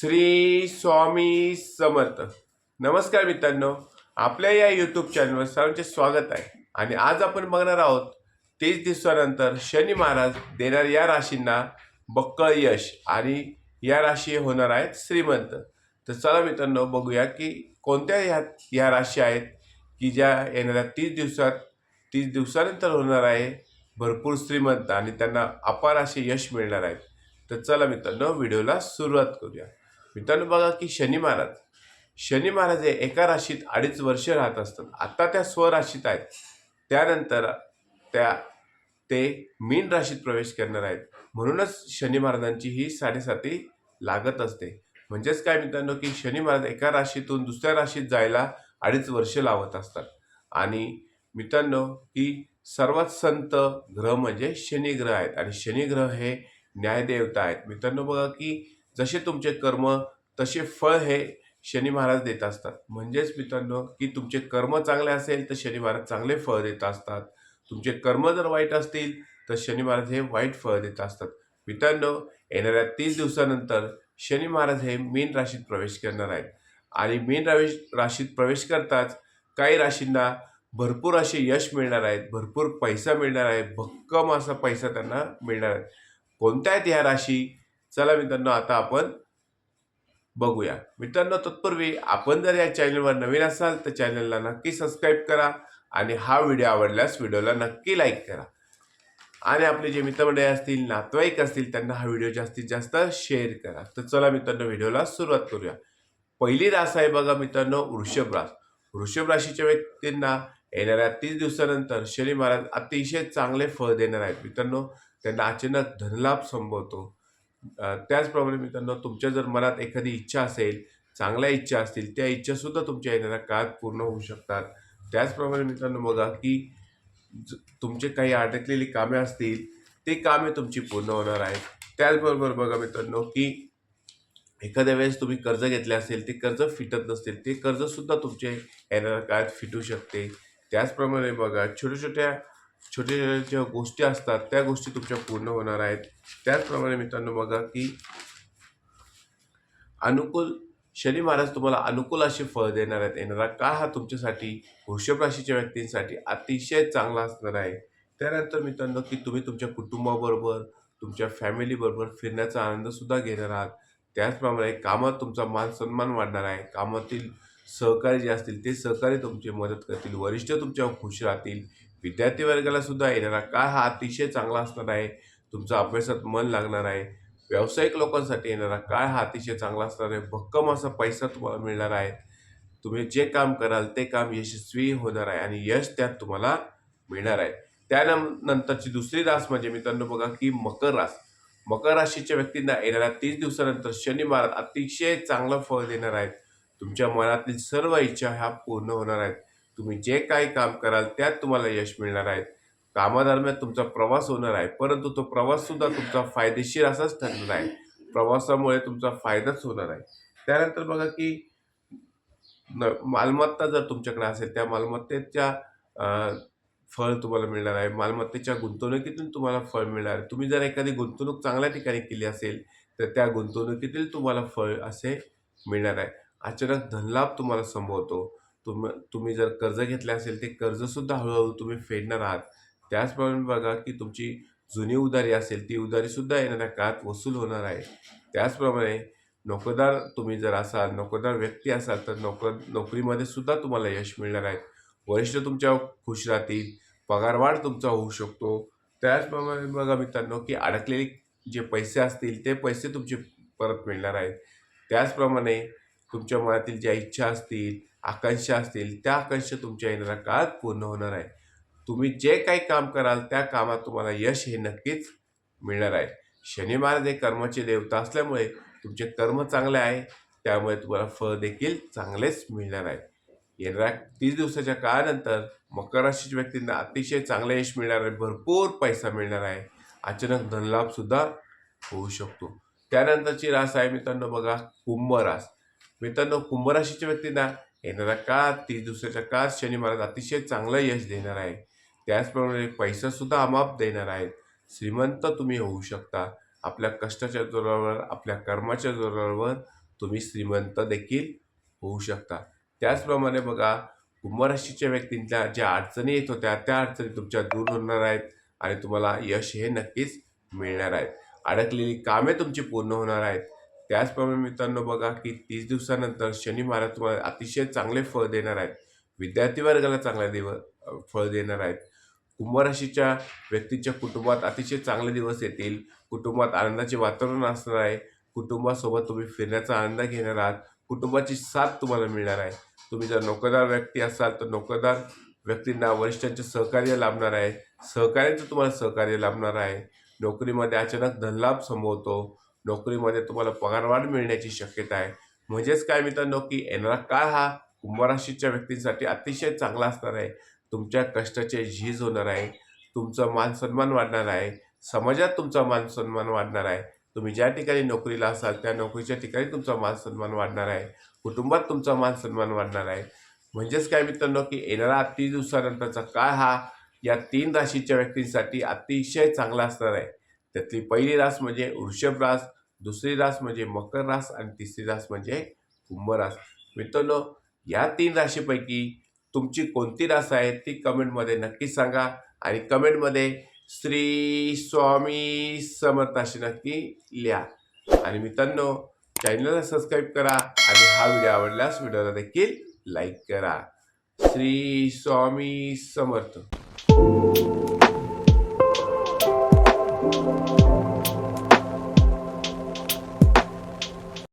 श्री स्वामी समर्थ. नमस्कार मित्रांनो आपल्या या यूट्यूब चॅनलवर सर्वांचे स्वागत आहे. आणि आज आपण बघणार आहोत तीस दिवसानंतर शनी महाराज देणार या राशींना बक्कळ यश आणि या राशी होणार आहेत श्रीमंत. तर चला मित्रांनो बघूया की कोणत्या ह्या ह्या राशी आहेत की ज्या येणाऱ्या तीस दिवसात तीस दिवसानंतर होणार आहे भरपूर श्रीमंत आणि त्यांना अपार असे यश मिळणार आहेत तर चला मित्रांनो व्हिडिओला सुरुवात करूया. मित्रांनो बघा की शनी महाराज. शनी महाराज हे एका राशीत अडीच वर्ष राहत असतात. आत्ता त्या स्वराशीत आहेत. त्यानंतर त्या ते मीन राशीत प्रवेश करणार आहेत. म्हणूनच शनी महाराजांची ही साडेसाती लागत असते. म्हणजेच काय मित्रांनो की शनी महाराज एका राशीतून दुसऱ्या राशीत जायला अडीच वर्ष लावत असतात. आणि मित्रांनो की सर्वात संत ग्रह म्हणजे शनिग्रह आहेत. आणि शनिग्रह हे न्यायदेवता आहेत. मित्रांनो बघा की जसे तुमचे कर्म तसे फळ हे शनी महाराज देत असतात. म्हणजेच मित्रांनो की तुमचे कर्म चांगले असेल तर शनी महाराज चांगले फळ देत असतात. तुमचे कर्म जर वाईट असतील तर शनी महाराज हे वाईट फळ देत असतात. मित्रांनो येणाऱ्या तीस दिवसानंतर शनी महाराज हे मीन राशीत प्रवेश करणार आहेत. आणि मीन राशी राशीत प्रवेश करताच काही राशींना भरपूर असे यश मिळणार आहेत. भरपूर पैसा मिळणार आहे. भक्कम असा पैसा त्यांना मिळणार आहे कोणत्या आहेत ह्या राशी? चला मित्रांनो आता आपण बघूया. मित्रांनो तत्पूर्वी आपण जर या चॅनलवर नवीन असाल तर चॅनलला नक्की सबस्क्राईब करा आणि हा व्हिडिओ आवडल्यास व्हिडिओला नक्की लाईक करा. आणि आपले जे मित्रमंडळी असतील नातेवाईक असतील त्यांना हा व्हिडिओ जास्तीत जास्त शेअर करा. तर चला मित्रांनो व्हिडिओला सुरुवात करूया. पहिली रास आहे बघा मित्रांनो वृषभ रास. वृषभ राशीच्या व्यक्तींना येणाऱ्या तीस दिवसानंतर शनी महाराज अतिशय चांगले फळ देणार आहेत मित्रांनो. त्यांना अचानक धनलाभ संभवतो. त्याचप्रमाणे मित्रांनो तुमच्या जर मनात एखादी इच्छा असेल चांगल्या इच्छा असतील त्या इच्छासुद्धा तुमच्या येणाऱ्या काळात पूर्ण होऊ शकतात. त्याचप्रमाणे मित्रांनो बघा की ज- तुमचे काही अडकलेली कामे असतील ते कामे तुमची पूर्ण होणार आहेत. त्याचबरोबर बघा मित्रांनो की एखाद्या वेळेस तुम्ही कर्ज घेतले असेल ते कर्ज फिटत नसतील ते कर्जसुद्धा तुमचे येणाऱ्या काळात फिटू शकते. त्याचप्रमाणे बघा छोट्या छोट्या छोट्या छोट्या ज्या गोष्टी असतात त्या गोष्टी तुमच्या पूर्ण होणार आहेत. त्याचप्रमाणे मित्रांनो बघा की अनुकूल शनी महाराज तुम्हाला अनुकूल असे फळ देणार आहेत. येणारा काळ हा तुमच्यासाठी वृषभ राशीच्या व्यक्तींसाठी अतिशय चांगला असणार आहे. त्यानंतर मित्रांनो की तुम्ही तुमच्या कुटुंबाबरोबर तुमच्या फॅमिलीबरोबर फिरण्याचा आनंदसुद्धा घेणार आहात. त्याचप्रमाणे कामात तुमचा मान सन्मान वाढणार आहे. कामातील सहकारी जे असतील ते सहकारी तुमची मदत करतील. वरिष्ठ तुमच्यावर खुश राहतील. विद्यार्थी वर्गाला सुद्धा येणारा काळ हा अतिशय चांगला असणार आहे. तुमचा अभ्यासात मन लागणार आहे. व्यावसायिक लोकांसाठी येणारा काळ हा अतिशय चांगला असणार आहे. भक्कम असा पैसा तुम्हाला मिळणार आहे. तुम्ही जे काम कराल ते काम यशस्वी होणार आहे आणि यश त्यात तुम्हाला मिळणार आहे. त्यानंतरची दुसरी रास म्हणजे मित्रांनो बघा की मकर रास. मकर राशीच्या व्यक्तींना येणाऱ्या तीस दिवसानंतर शनी महाराज अतिशय चांगलं फळ देणार आहेत. तुमच्या मनातील सर्व इच्छा ह्या पूर्ण होणार आहेत. तुम्ही जे काही काम कराल त्यात तुम्हाला यश मिळणार आहे. कामादरम्यान तुमचा प्रवास होणार आहे परंतु तो प्रवास सुद्धा तुमचा फायदेशीर असाच ठरणार आहे. प्रवासामुळे तुमचा फायदाच होणार आहे. त्यानंतर बघा की न मालमत्ता जर तुमच्याकडे असेल त्या मालमत्तेच्या फळ तुम्हाला मिळणार आहे. मालमत्तेच्या गुंतवणुकीतून तुम्हाला फळ मिळणार आहे. तुम्ही जर एखादी गुंतवणूक चांगल्या ठिकाणी केली असेल तर त्या गुंतवणुकीतील तुम्हाला फळ असे मिळणार आहे. अचानक धनलाभ तुम्हाला संभवतो. तुम तुम्ही जर कर्ज घेतले असेल ते कर्जसुद्धा हळूहळू तुम्ही फेडणार आहात. त्याचप्रमाणे बघा की तुमची जुनी उधारी असेल ती उधारीसुद्धा येणाऱ्या काळात वसूल होणार आहे. त्याचप्रमाणे नोकरदार तुम्ही जर असाल नोकरदार व्यक्ती असाल तर नोकर नोकरीमध्ये सुद्धा तुम्हाला यश मिळणार आहे. वरिष्ठ तुमच्या खुश राहतील पगारवाढ तुमचा होऊ शकतो. त्याचप्रमाणे बघा मित्रांनो की अडकलेले जे पैसे असतील ते पैसे तुमचे परत मिळणार आहेत. त्याचप्रमाणे तुमच्या मनातील ज्या इच्छा असतील आकांक्षा असतील त्या आकांक्षा तुमच्या येणाऱ्या काळात पूर्ण होणार आहे. तुम्ही जे काही काम कराल त्या कामात तुम्हाला यश हे नक्कीच मिळणार आहे. शनी महाराज हे कर्माचे देवता असल्यामुळे तुमचे कर्म चांगले आहे त्यामुळे तुम्हाला फळ देखील चांगलेच मिळणार आहे. येणाऱ्या तीस दिवसाच्या काळानंतर मकर राशीच्या व्यक्तींना अतिशय चांगले यश मिळणार आहे भरपूर पैसा मिळणार आहे. अचानक धनलाभसुद्धा होऊ शकतो. त्यानंतरची रास आहे मित्रांनो बघा कुंभ रास मित्रांनो कुंभ राशीच्या व्यक्तींना येणाऱ्या काळ तीस दिवसाच्या काळात शनी महाराज अतिशय चांगलं यश देणार आहे. त्याचप्रमाणे पैसासुद्धा अमाप देणार आहेत. श्रीमंत तुम्ही होऊ शकता. आपल्या कष्टाच्या जोरावर आपल्या कर्माच्या जोरावर तुम्ही श्रीमंत देखील होऊ शकता. त्याचप्रमाणे बघा कुंभराशीच्या व्यक्तींच्या ज्या अडचणी येत होत्या त्या अडचणी तुमच्या दूर होणार आहेत आणि तुम्हाला यश हे नक्कीच मिळणार आहेत अडकलेली कामे तुमची पूर्ण होणार आहेत. त्याचप्रमाणे मित्रांनो बघा की तीस दिवसानंतर शनी महाराज तुम्हाला अतिशय चांगले फळ देणार आहेत. विद्यार्थी वर्गाला चांगला दिवस फळ देणार आहेत. कुंभराशीच्या व्यक्तीच्या कुटुंबात अतिशय चांगले दिवस येतील. कुटुंबात आनंदाचे वातावरण असणार आहे. कुटुंबासोबत तुम्ही फिरण्याचा आनंद घेणार आहात. कुटुंबाची साथ तुम्हाला मिळणार आहे. तुम्ही जर नोकरदार व्यक्ती असाल तर नोकरदार व्यक्तींना वरिष्ठांचे सहकार्य लाभणार आहे. सहकार्यांचं तुम्हाला सहकार्य लाभणार आहे. नोकरीमध्ये अचानक धनलाभ संभवतो. नोकरीमध्ये तुम्हाला पगारवाढ मिळण्याची शक्यता आहे. म्हणजेच काय मित्रांनो की येणारा काळ हा कुंभराशीच्या व्यक्तींसाठी अतिशय चांगला असणार आहे. तुमच्या कष्टाचे झीज होणार आहे. तुमचा मान सन्मान वाढणार आहे. समाजात तुमचा मान सन्मान वाढणार आहे. तुम्ही ज्या ठिकाणी नोकरीला असाल त्या नोकरीच्या ठिकाणी तुमचा मानसन्मान वाढणार आहे. कुटुंबात तुमचा मान सन्मान वाढणार आहे. म्हणजेच काय मित्रांनो की येणारा तीन दिवसानंतरचा काळ हा या तीन राशीच्या व्यक्तींसाठी अतिशय चांगला असणार आहे. त्यातली पहिली रास म्हणजे वृषभ रास. दुसरी रास म्हणजे मकर रास आणि तिसरी रास म्हणजे कुंभरास मित्रांनो या तीन राशीपैकी तुमची कोणती रास आहे ती कमेंटमध्ये नक्की सांगा आणि कमेंटमध्ये श्री स्वामी समर्थ अशी नक्की लिहा. आणि मित्रांनो चॅनलला सबस्क्राईब करा आणि हा व्हिडिओ आवडल्यास व्हिडिओला देखील लाईक करा. श्री स्वामी समर्थ.